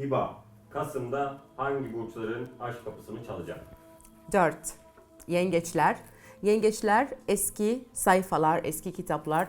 Hiba, Kasım'da hangi burçların aşk kapısını çalacak? 4. Yengeçler. Yengeçler eski sayfalar, eski kitaplar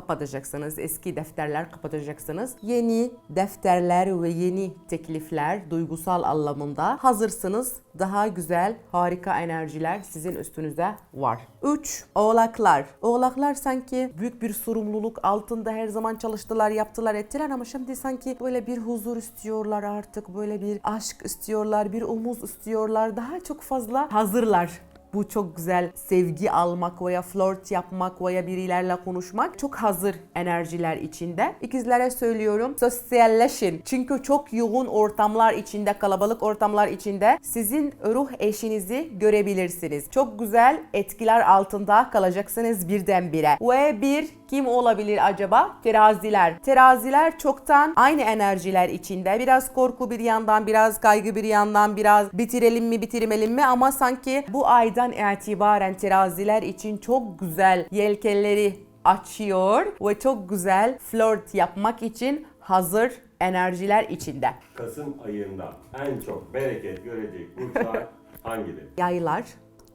kapatacaksınız. Eski defterler kapatacaksınız. Yeni defterler ve yeni teklifler duygusal anlamında hazırsınız. Daha güzel, harika enerjiler sizin üstünüze var. 3. Oğlaklar. Oğlaklar sanki büyük bir sorumluluk altında her zaman çalıştılar, yaptılar, ettiler ama şimdi sanki böyle bir huzur istiyorlar artık. Böyle bir aşk istiyorlar, bir umut istiyorlar. Daha çok fazla hazırlar bu çok güzel sevgi almak veya flirt yapmak veya birilerle konuşmak çok hazır enerjiler içinde. İkizlere söylüyorum sosyalleşin. Çünkü çok yoğun ortamlar içinde, kalabalık ortamlar içinde sizin ruh eşinizi görebilirsiniz. Çok güzel etkiler altında kalacaksınız birdenbire. Ve bir kim olabilir acaba? Teraziler. Teraziler çoktan aynı enerjiler içinde. Biraz korku bir yandan, biraz kaygı bir yandan, biraz bitirelim mi bitirmeyelim mi ama sanki bu aydan itibaren teraziler için çok güzel yelkenleri açıyor ve çok güzel flirt yapmak için hazır enerjiler içinde. Kasım ayında en çok bereket görecek burçlar hangileri? Yaylar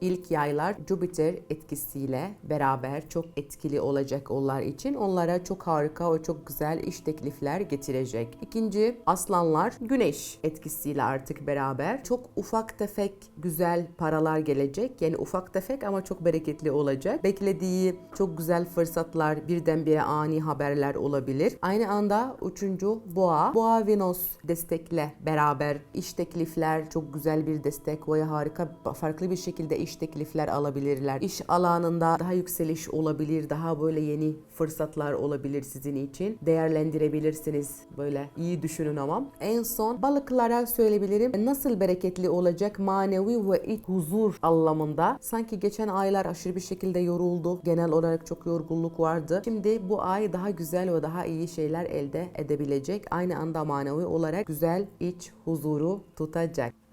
İlk yaylar Jupiter etkisiyle beraber çok etkili olacak onlar için. Onlara çok harika ve çok güzel iş teklifler getirecek. İkinci aslanlar Güneş etkisiyle artık beraber çok ufak tefek güzel paralar gelecek. Yani ufak tefek ama çok bereketli olacak. Beklediği çok güzel fırsatlar birdenbire ani haberler olabilir. Aynı anda üçüncü Boğa. Boğa Venüs destekle beraber iş teklifler çok güzel bir destek ve harika farklı bir şekilde iş teklifler alabilirler. İş alanında daha yükseliş olabilir, daha böyle yeni fırsatlar olabilir sizin için. Değerlendirebilirsiniz böyle iyi düşünün ama. En son balıklara söyleyebilirim. Nasıl bereketli olacak manevi ve iç huzur anlamında. Sanki geçen aylar aşırı bir şekilde yoruldu. Genel olarak çok yorgunluk vardı. Şimdi bu ay daha güzel ve daha iyi şeyler elde edebilecek. Aynı anda manevi olarak güzel iç huzuru tutacak.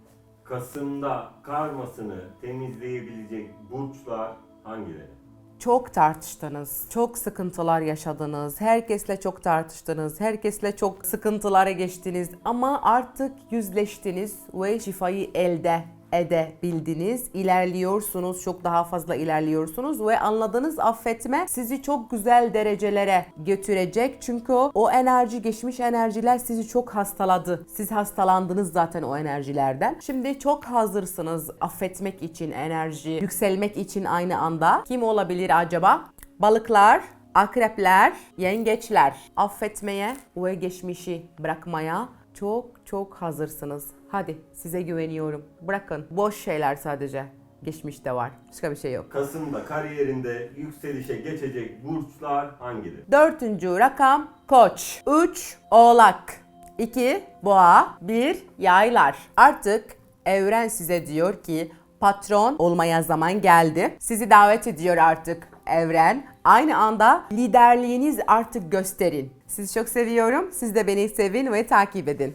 Kasım'da karmasını temizleyebilecek burçlar hangileri? Çok tartıştınız, çok sıkıntılar yaşadınız, herkesle çok tartıştınız, herkesle çok sıkıntılara geçtiniz ama artık yüzleştiniz ve şifayı elde edebildiniz. İlerliyorsunuz, çok daha fazla ilerliyorsunuz ve anladığınız affetme sizi çok güzel derecelere götürecek. Çünkü o enerji, geçmiş enerjiler sizi çok hastaladı. Siz hastalandınız zaten o enerjilerden. Şimdi çok hazırsınız affetmek için, enerji, yükselmek için aynı anda. Kim olabilir acaba? Balıklar, akrepler, yengeçler. Affetmeye ve geçmişi bırakmaya çok çok hazırsınız. Hadi size güveniyorum. Bırakın. Boş şeyler sadece. Geçmişte var. Başka bir şey yok. Kasım'da kariyerinde yükselişe geçecek burçlar hangileri? Dördüncü rakam koç. 3 oğlak. 2 boğa. 1 yaylar. Artık evren size diyor ki patron olmaya zaman geldi. Sizi davet ediyor artık evren. Aynı anda liderliğiniz artık gösterin. Sizi çok seviyorum. Siz de beni sevin ve takip edin.